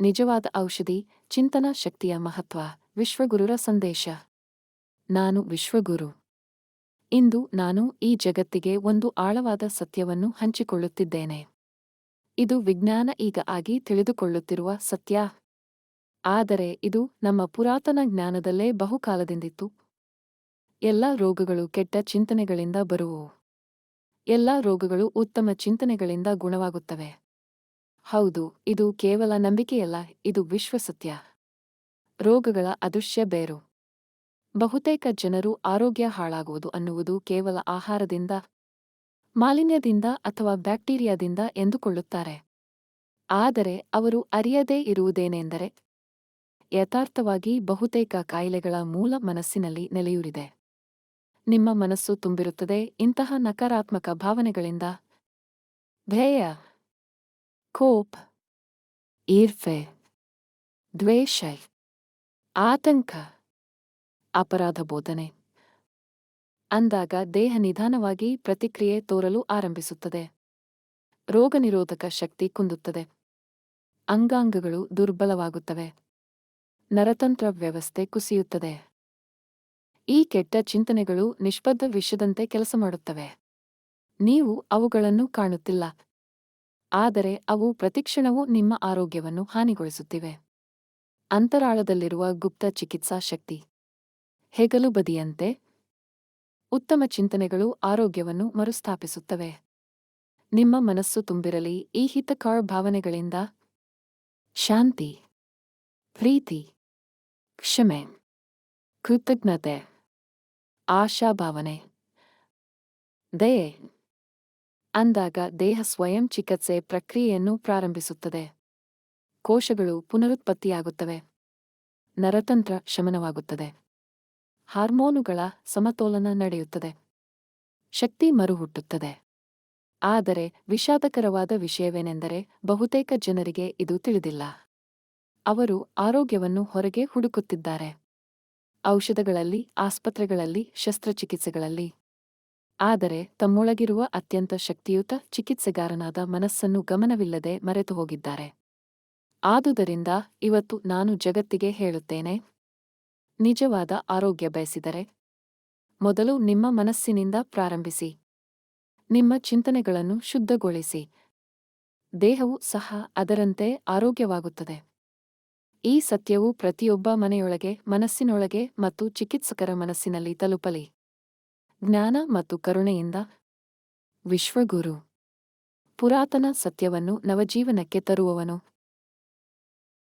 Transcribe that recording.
ನಿಜವಾದ ಔಷಧಿ, ಚಿಂತನಾ ಶಕ್ತಿಯ ಮಹತ್ವ, ವಿಶ್ವಗುರುರ ಸಂದೇಶ. ನಾನು ವಿಶ್ವಗುರು. ಇಂದು ನಾನು ಈ ಜಗತ್ತಿಗೆ ಒಂದು ಆಳವಾದ ಸತ್ಯವನ್ನು ಹಂಚಿಕೊಳ್ಳುತ್ತಿದ್ದೇನೆ. ಇದು ವಿಜ್ಞಾನ ಈಗ ಆಗಿ ತಿಳಿದುಕೊಳ್ಳುತ್ತಿರುವ ಸತ್ಯ. ಆದರೆ ಇದು ನಮ್ಮ ಪುರಾತನ ಜ್ಞಾನದಲ್ಲೇ ಬಹುಕಾಲದಿಂದಿತ್ತು. ಎಲ್ಲ ರೋಗಗಳು ಕೆಟ್ಟ ಚಿಂತನೆಗಳಿಂದ ಬರುವು. ಎಲ್ಲ ರೋಗಗಳು ಉತ್ತಮ ಚಿಂತನೆಗಳಿಂದ ಗುಣವಾಗುತ್ತವೆ. ಹೌದು, ಇದು ಕೇವಲ ನಂಬಿಕೆಯಲ್ಲ, ಇದು ವಿಶ್ವಸತ್ಯ. ರೋಗಗಳ ಅದೃಶ್ಯ ಬೇರು. ಬಹುತೇಕ ಜನರು ಆರೋಗ್ಯ ಹಾಳಾಗುವುದು ಅನ್ನುವುದು ಕೇವಲ ಆಹಾರದಿಂದ, ಮಾಲಿನ್ಯದಿಂದ ಅಥವಾ ಬ್ಯಾಕ್ಟೀರಿಯಾದಿಂದ ಎಂದುಕೊಳ್ಳುತ್ತಾರೆ. ಆದರೆ ಅವರು ಅರಿಯದೇ ಇರುವುದೇನೆಂದರೆ, ಯಥಾರ್ಥವಾಗಿ ಬಹುತೇಕ ಕಾಯಿಲೆಗಳ ಮೂಲ ಮನಸ್ಸಿನಲ್ಲಿ ನೆಲೆಯೂರಿದೆ. ನಿಮ್ಮ ಮನಸ್ಸು ತುಂಬಿರುತ್ತದೆ, ಇಂತಹ ನಕಾರಾತ್ಮಕ ಭಾವನೆಗಳಿಂದ. ಭಯ ಕೋಪ್ ಈರ್ಫೆ ದ್ವೇಷ ಆತಂಕ ಅಪರಾಧ ಬೋಧನೆ ಅಂದಾಗ ದೇಹ ನಿಧಾನವಾಗಿ ಪ್ರತಿಕ್ರಿಯೆ ತೋರಲು ಆರಂಭಿಸುತ್ತದೆ ರೋಗನಿರೋಧಕ ಶಕ್ತಿ ಕುಂದುತ್ತದೆ ಅಂಗಾಂಗಗಳು ದುರ್ಬಲವಾಗುತ್ತವೆ ನರತಂತ್ರ ವ್ಯವಸ್ಥೆ ಕುಸಿಯುತ್ತದೆ ಈ ಕೆಟ್ಟ ಚಿಂತನೆಗಳು ನಿಷ್ಪದ್ದ ವಿಷದಂತೆ ಕೆಲಸ ಮಾಡುತ್ತವೆ ನೀವು ಅವುಗಳನ್ನು ಕಾಣುತ್ತಿಲ್ಲ ಆದರೆ ಅವು ಪ್ರತಿಕ್ಷಣವೂ ನಿಮ್ಮ ಆರೋಗ್ಯವನ್ನು ಹಾನಿಗೊಳಿಸುತ್ತಿವೆ. ಅಂತರಾಳದಲ್ಲಿರುವ ಗುಪ್ತ ಚಿಕಿತ್ಸಾ ಶಕ್ತಿ. ಹೆಗಲು ಬದಿಯಂತೆ. ಉತ್ತಮ ಚಿಂತನೆಗಳು ಆರೋಗ್ಯವನ್ನು ಮರುಸ್ಥಾಪಿಸುತ್ತವೆ. ನಿಮ್ಮ ಮನಸ್ಸು ತುಂಬಿರಲಿ, ಈ ಹಿತಕಾರ್ ಭಾವನೆಗಳಿಂದ. ಶಾಂತಿ. ಪ್ರೀತಿ. ಕ್ಷಮೆ. ಕೃತಜ್ಞತೆ. ಆಶಾಭಾವನೆ. ದಯೆ. ಅಂದಾಗ ದೇಹ ಸ್ವಯಂ ಚಿಕಿತ್ಸೆ ಪ್ರಕ್ರಿಯೆಯನ್ನು ಪ್ರಾರಂಭಿಸುತ್ತದೆ. ಕೋಶಗಳು ಪುನರುತ್ಪತ್ತಿಯಾಗುತ್ತವೆ. ನರತಂತ್ರ ಶಮನವಾಗುತ್ತದೆ. ಹಾರ್ಮೋನುಗಳ ಸಮತೋಲನ ನಡೆಯುತ್ತದೆ. ಶಕ್ತಿ ಮರುಹುಟ್ಟುತ್ತದೆ. ಆದರೆ ವಿಷಾದಕರವಾದ ವಿಷಯವೇನೆಂದರೆ ಬಹುತೇಕ ಜನರಿಗೆ ಇದು ತಿಳಿದಿಲ್ಲ. ಅವರು ಆರೋಗ್ಯವನ್ನು ಹೊರಗೆ ಹುಡುಕುತ್ತಿದ್ದಾರೆ. ಔಷಧಗಳಲ್ಲಿ, ಆಸ್ಪತ್ರೆಗಳಲ್ಲಿ, ಶಸ್ತ್ರಚಿಕಿತ್ಸೆಗಳಲ್ಲಿ. ಆದರೆ ತಮ್ಮೊಳಗಿರುವ ಅತ್ಯಂತ ಶಕ್ತಿಯುತ ಚಿಕಿತ್ಸೆಗಾರನಾದ ಮನಸ್ಸನ್ನು ಗಮನವಿಲ್ಲದೆ ಮರೆತು ಹೋಗಿದ್ದಾರೆ ಆದುದರಿಂದ ಇವತ್ತು ನಾನು ಜಗತ್ತಿಗೆ ಹೇಳುತ್ತೇನೆ, ನಿಜವಾದ ಆರೋಗ್ಯ ಬಯಸಿದರೆ ಮೊದಲು ನಿಮ್ಮ ಮನಸ್ಸಿನಿಂದ ಪ್ರಾರಂಭಿಸಿ, ನಿಮ್ಮ ಚಿಂತನೆಗಳನ್ನು ಶುದ್ಧಗೊಳಿಸಿ, ದೇಹವು ಸಹ ಅದರಂತೆ ಆರೋಗ್ಯವಾಗುತ್ತದೆ. ಈ ಸತ್ಯವು ಪ್ರತಿಯೊಬ್ಬ ಮನೆಯೊಳಗೆ, ಮನಸ್ಸಿನೊಳಗೆ ಮತ್ತು ಚಿಕಿತ್ಸಕರ ಮನಸ್ಸಿನಲ್ಲಿ ತಲುಪಲಿ. ಜ್ಞಾನ ಮತ್ತು ಕರುಣೆಯಿಂದ ವಿಶ್ವಗುರು. ಪುರಾತನ ಸತ್ಯವನ್ನು ನವಜೀವನಕ್ಕೆ ತರುವವನು.